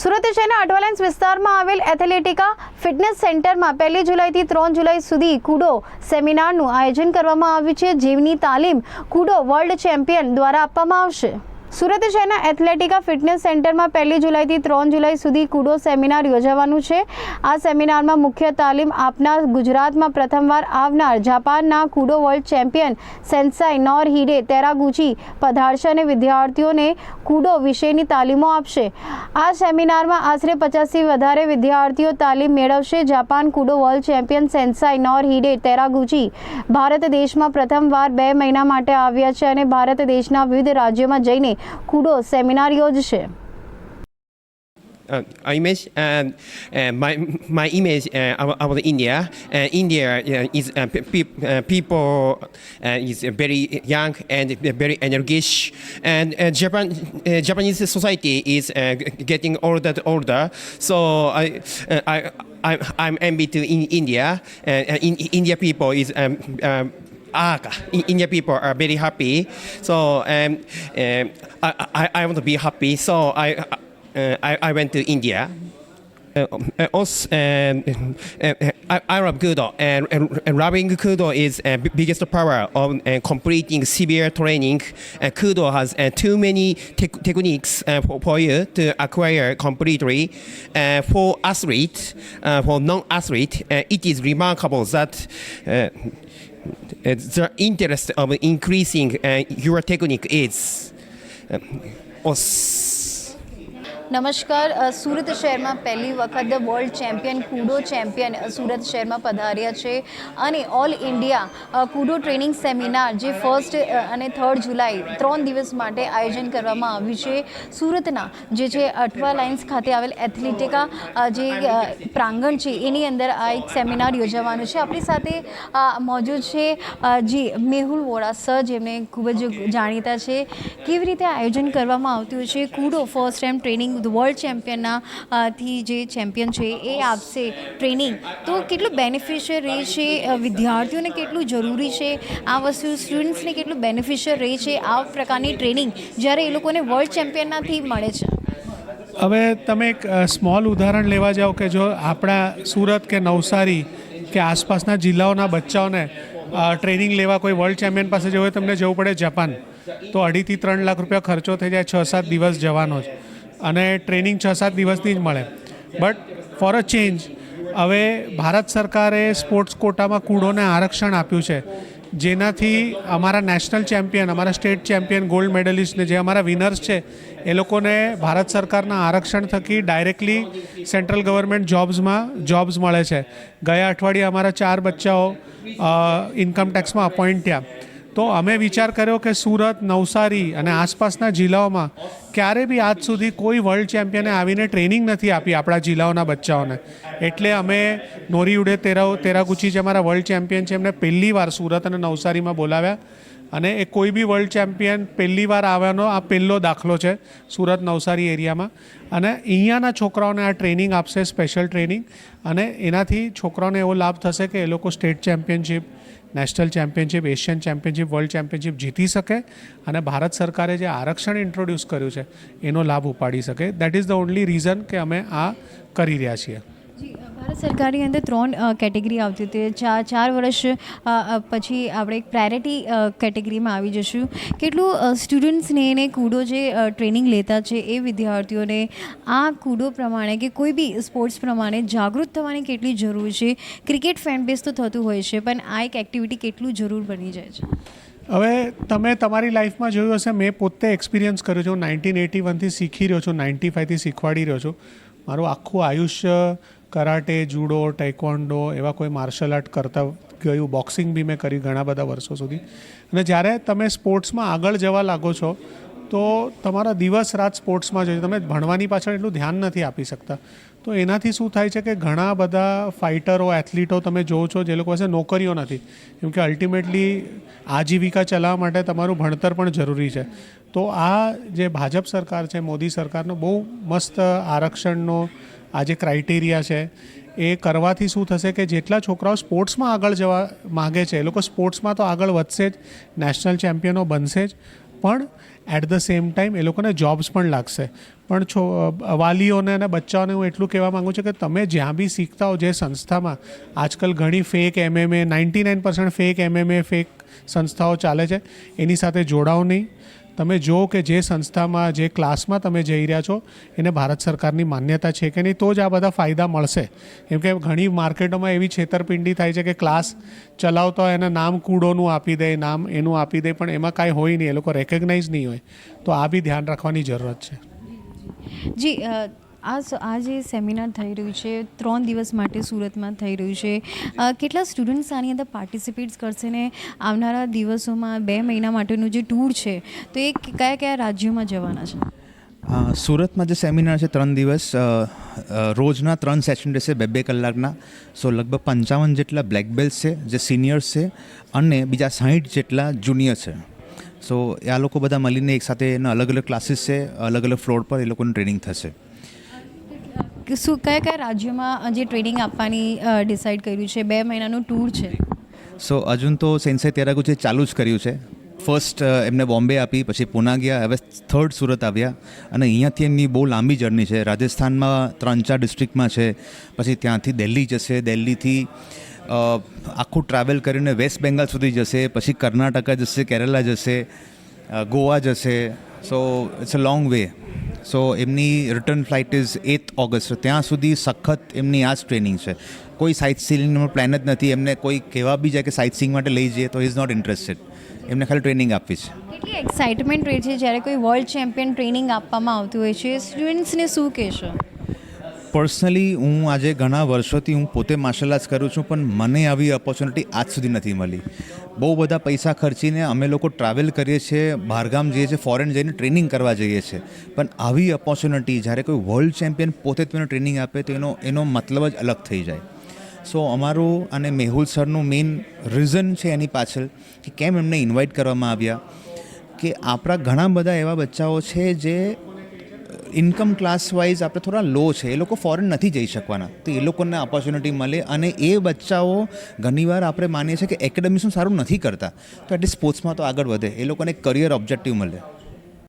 સુરત શહેરના અઠવાલેન્સ વિસ્તારમાં આવેલ એથલેટિકા ફિટનેસ સેન્ટરમાં પહેલી જુલાઈથી ત્રણ જુલાઈ સુધી કુડો સેમિનારનું આયોજન કરવામાં આવ્યું છે. જેની તાલીમ કુડો વર્લ્ડ ચેમ્પિયન દ્વારા આપવામાં આવશે. સુરત શહેરના એથ્લેટિકા ફિટનેસ સેન્ટરમાં પહેલી જુલાઈથી ત્રણ જુલાઈ સુધી કુડો સેમિનાર યોજાવાનું છે. આ સેમિનારમાં મુખ્ય તાલીમ આપનાર ગુજરાતમાં પ્રથમવાર આવનાર જાપાનના કુડો world champion sensei Norihide તેરાગુચી પધારશે અને વિદ્યાર્થીઓને કુડો વિશેની તાલીમો આપશે. આ સેમિનારમાં આશરે પચાસથી વધારે વિદ્યાર્થીઓ તાલીમ મેળવશે. Japan kudo world champion sensei Norihide Teraguchi Bharat દેશમાં પ્રથમવાર બે મહિના માટે આવ્યા છે અને ભારત દેશના વિવિધ રાજ્યોમાં જઈને કુડો સેમિનાર યોજશે uh, image and uh, my my image uh, about, about India. Uh, India uh, is uh, pe- pe- uh, people uh, is very young and very energic, and uh, Japan uh, Japanese society is uh, g- getting older and older. So I uh, I. I'm, I'm envy to in India. Uh, in, India people is um, um, Ah, in- India people are very happy. So um, um, I, I, I want to be happy. So I, uh, I, I went to India. Uh, uh, also, um, uh, uh, Arab Kudo and, and, rubbing Kudo is uh, biggest power of uh, completing severe training. Uh, Kudo has uh, too many tech techniques for, for you to acquire completely. For athlete, for non-athlete, it is remarkable that the interest of increasing uh, your technique is. Um, નમસ્કાર સુરત શહેરમાં પહેલી વખત world champion Kudo champion Surat શહેરમાં પધાર્યા છે. અને all India Kudo training seminar જે first અને થર્ડ જુલાઈ, ત્રણ દિવસ માટે આયોજન કરવામાં આવ્યું છે. સુરતના જે છે અઠવા લાઇન્સ ખાતે આવેલ એથ્લેટિકા જે પ્રાંગણ છે, એની અંદર આ એક સેમિનાર યોજાવાનું છે. આપણી સાથે મોજૂદ છે જી મેહુલ વોરા સર, જેમને ખૂબ જ જાણીતા છે. કેવી રીતે આયોજન કરવામાં આવતું છે? Kudo first time training world ચેમ્પિયનના થી જે ચેમ્પિયન છે, એ આપશે ટ્રેનિંગ તો કેટલું બેનિફિશિયર રહે છે વિદ્યાર્થીઓને કેટલું જરૂરી છે? આ વસ્તુ સ્ટુડન્ટ્સને કેટલું બેનિફિશિયર રહે છે આ પ્રકારની ટ્રેનિંગ જ્યારે એ લોકોને વર્લ્ડ ચેમ્પિયનનાથી મળે છે? હવે તમે એક સ્મોલ ઉદાહરણ લેવા જાઓ કે જો આપણા સુરત કે નવસારી કે આસપાસના જિલ્લાઓના બચ્ચાઓને ટ્રેનિંગ લેવા કોઈ વર્લ્ડ ચેમ્પિયન પાસે જવું હોય તમને જવું પડે જાપાન તો અઢીથી ત્રણ લાખ રૂપિયા ખર્ચો થઈ જાય, છ સાત દિવસ જવાનો જ. અને ટ્રેનિંગ છ સાત દિવસની જ મળે. બટ ફોર અ ચેન્જ હવે ભારત સરકારે સ્પોર્ટ્સ કોટામાં કૂડોને આરક્ષણ આપ્યું છે. જેનાથી અમારા નેશનલ ચેમ્પિયન, અમારા સ્ટેટ ચેમ્પિયન, ગોલ્ડ મેડલિસ્ટને જે અમારા વિનર્સ છે, એ લોકોને ભારત સરકારના આરક્ષણ થકી ડાયરેક્ટલી સેન્ટ્રલ ગવર્મેન્ટ જોબ્સમાં, જોબ્સ મળે છે. ગયા અઠવાડિયે અમારા ચાર બચ્ચાઓ ઇન્કમ ટેક્સમાં અપોઇન્ટ થયા. તો અમે વિચાર કર્યો કે સુરત, નવસારી અને આસપાસના જિલ્લાઓમાં ક્યારે બી આજ સુધી કોઈ વર્લ્ડ ચેમ્પિયને આવીને ટ્રેનિંગ નથી આપી આપણા જિલ્લાઓના બચ્ચાઓને. એટલે અમે નોરી ઉડે તેરા તેરાગુચી જે અમારા વર્લ્ડ ચેમ્પિયન છે, એમને પહેલી વાર સુરત અને નવસારીમાં બોલાવ્યા. અને એ કોઈ બી વર્લ્ડ ચેમ્પિયન પહેલી વાર આવવાનો આ પહેલો દાખલો છે સુરત, નવસારી એરિયામાં. અને અહીંયાના છોકરાઓને આ ટ્રેનિંગ આપશે સ્પેશિયલ ટ્રેનિંગ અને એનાથી છોકરાઓને એવો લાભ થશે કે એ લોકો state championship national championship, Asian championship, world championship જીતી શકે અને ભારત સરકારે જે આરક્ષણ ઇન્ટ્રોડ્યુસ કર્યું છે, એનો લાભ ઉપાડી શકે. That is the only reason કે અમે આ કરી રહ્યા છીએ. ભારત સરકારની અંદર ત્રણ કેટેગરી આવતી હતી. ચાર ચાર વર્ષ પછી આપણે એક પ્રાયોરિટી કેટેગરીમાં આવી જશું. કેટલું સ્ટુડન્ટ્સને એને કૂડો જે ટ્રેનિંગ લેતા છે એ વિદ્યાર્થીઓને આ કૂડો પ્રમાણે કે કોઈ બી સ્પોર્ટ્સ પ્રમાણે જાગૃત થવાની કેટલી જરૂર છે? ક્રિકેટ ફેન બેઝ તો થતું હોય છે, પણ આ એક એક્ટિવિટી કેટલું જરૂર બની જાય છે? હવે તમે તમારી લાઈફમાં જોયું હશે, મેં પોતે એક્સપિરિયન્સ કર્યો છું. નાઇન્ટીન એટી વનથી શીખી રહ્યો છું, નાઇન્ટી ફાઇવથી શીખવાડી રહ્યો છું. મારું આખું આયુષ્ય કરાટે, જુડો ટેકવોન્ડો એવા કોઈ માર્શલ આર્ટ કરતા ગયું. બોક્સિંગ બી મેં કરી ઘણા બધા વર્ષો સુધી. અને જ્યારે તમે સ્પોર્ટ્સમાં આગળ જવા લાગો છો, તો તમારા દિવસ રાત સ્પોર્ટ્સમાં જોઈએ તમે ભણવાની પાછળ એટલું ધ્યાન નથી આપી શકતા. તો એનાથી શું થાય છે કે ઘણા બધા ફાઇટરો, એથ્લીટો તમે જોવો છો, જે લોકો પાસે નોકરીઓ નથી. કેમ કે અલ્ટિમેટલી આજીવિકા ચલાવવા માટે તમારું ભણતર પણ જરૂરી છે. તો આ જે ભાજપ સરકાર છે, મોદી સરકારનો બહુ મસ્ત આરક્ષણનો આ જે ક્રાઇટેરિયા છે, એ કરવાથી શું થશે કે જેટલા છોકરાઓ સ્પોર્ટ્સમાં આગળ જવા માગે છે, એ લોકો સ્પોર્ટ્સમાં તો આગળ વધશે જ નેશનલ ચેમ્પિયનો બનશે જ, પણ એટ ધ સેમ ટાઈમ એ લોકોને જોબ્સ પણ લાગશે. પણ છો વાલીઓને અને બચ્ચાઓને હું એટલું કહેવા માગું છું કે તમે જ્યાં બી શીખતા હો જે સંસ્થામાં, આજકાલ ઘણી fake MMA ninety nine percent fake MMA fake સંસ્થાઓ ચાલે છે, એની સાથે જોડાઓ નહીં. તમે જો કે જે સંસ્થામાં, જે ક્લાસમાં તમે જઈ રહ્યા છો, એને ભારત સરકારની માન્યતા છે કે નહીં, તો જ આ બધા ફાયદા મળશે. કેમ કે ઘણી માર્કેટોમાં એવી છેતરપિંડી થાય છે કે ક્લાસ ચલાવતા એને નામ કૂડોનું આપી દે, નામ એનું આપી દે, પણ એમાં કાંઈ હોય નહીં, એ લોકો રેકગ્નાઇઝ નહીં હોય. તો આ બી ધ્યાન રાખવાની જરૂરત છે. જી આ આ જે સેમિનાર થઈ રહ્યું છે, ત્રણ દિવસ માટે સુરતમાં થઈ રહ્યું છે કેટલા સ્ટુડન્ટ્સ આની અંદર પાર્ટિસિપેટ્સ કરશે ને આવનારા દિવસોમાં, બે મહિના માટેનું જે ટૂર છે, તો એ કયા કયા રાજ્યોમાં જવાના છે? સુરતમાં જે સેમિનાર છે ત્રણ દિવસ રોજના ત્રણ સેશન રહેશે બે બે કલાકના. સો લગભગ પંચાવન જેટલા બ્લેક બેલ્ટ છે, જે સિનિયર્સ છે, અને બીજા સાહીઠ જેટલા જુનિયર છે. સો આ લોકો બધા મળીને એકસાથે એના અલગ અલગ ક્લાસીસ છે અલગ અલગ ફ્લોર પર એ લોકોની ટ્રેનિંગ થશે. શું, કયા કયા રાજ્યોમાં જે ટ્રેનિંગ આપવાની ડિસાઈડ કર્યું છે? બે મહિનાનું ટૂર છે. સો અજુન તો સેન્સે તેરાગુ જે ચાલુ જ કર્યું છે. ફર્સ્ટ એમને બોમ્બે આપી, પછી પુના ગયા, હવે થર્ડ સુરત આવ્યા. અને અહીંયાથી એમની બહુ લાંબી જર્ની છે. રાજસ્થાનમાં ત્રણ ચાર ડિસ્ટ્રિક્ટમાં છે. પછી ત્યાંથી દિલ્હી જશે. દિલ્હીથી આખું ટ્રાવેલ કરીને વેસ્ટ બેંગાલ સુધી જશે. પછી કર્ણાટકા જશે, કેરલા જશે ગોવા જશે. So it's a long way so એમની return flight is eighth August ત્યાં સુધી સખત એમની આ જ ટ્રેનિંગ છે. કોઈ સાઇટ સીલિંગનો પ્લાન જ નથી. એમને કોઈ કહેવા બી જાય કે સાઇટ સીંગ માટે લઈ જઈએ તો ઇઝ નોટ ઇન્ટરેસ્ટેડ એમને ખાલી ટ્રેનિંગ આપવી છે. કેટલી એક્સાઇટમેન્ટ રહે છે જ્યારે કોઈ વર્લ્ડ ચેમ્પિયન ટ્રેનિંગ આપવામાં આવતું હોય છે? સ્ટુડન્ટ્સને શું કહેશો? પર્સનલી હું આજે ઘણા વર્ષોથી હું પોતે માર્શલ આર્ટ્સ કરું છું, પણ મને આવી ઓપોર્ચ્યુનિટી આજ સુધી નથી મળી. બહુ બધા પૈસા ખર્ચીને અમે લોકો ટ્રાવેલ કરીએ છીએ, બહારગામ જઈએ છીએ ફોરેન જઈને ટ્રેનિંગ કરવા જઈએ છીએ. પણ આવી ઓપોર્ચ્યુનિટી જ્યારે કોઈ વર્લ્ડ ચેમ્પિયન પોતે તમને ટ્રેનિંગ આપે, તો એનો એનો મતલબ જ અલગ થઈ જાય. સો અમારું અને મેહુલ સરનું મેઇન રીઝન છે એની પાછળ કે કેમ એમને ઇન્વાઇટ કરવામાં આવ્યા, કે આપણા ઘણા બધા એવા બચ્ચાઓ છે જે ઇન્કમ ક્લાસ વાઇઝ આપણે થોડા લો છે. એ લોકો ફોરેન નથી જઈ શકવાના. તો એ લોકોને ઓપોર્ચ્યુનિટી મળે અને એ બચ્ચાઓ ઘણીવાર આપણે માનીએ છીએ કે એકેડેમિક્સનું સારું નથી કરતા. તો એટલી સ્પોર્ટ્સમાં તો આગળ વધે. એ લોકોને કરિયર ઓબ્જેક્ટિવ મળે.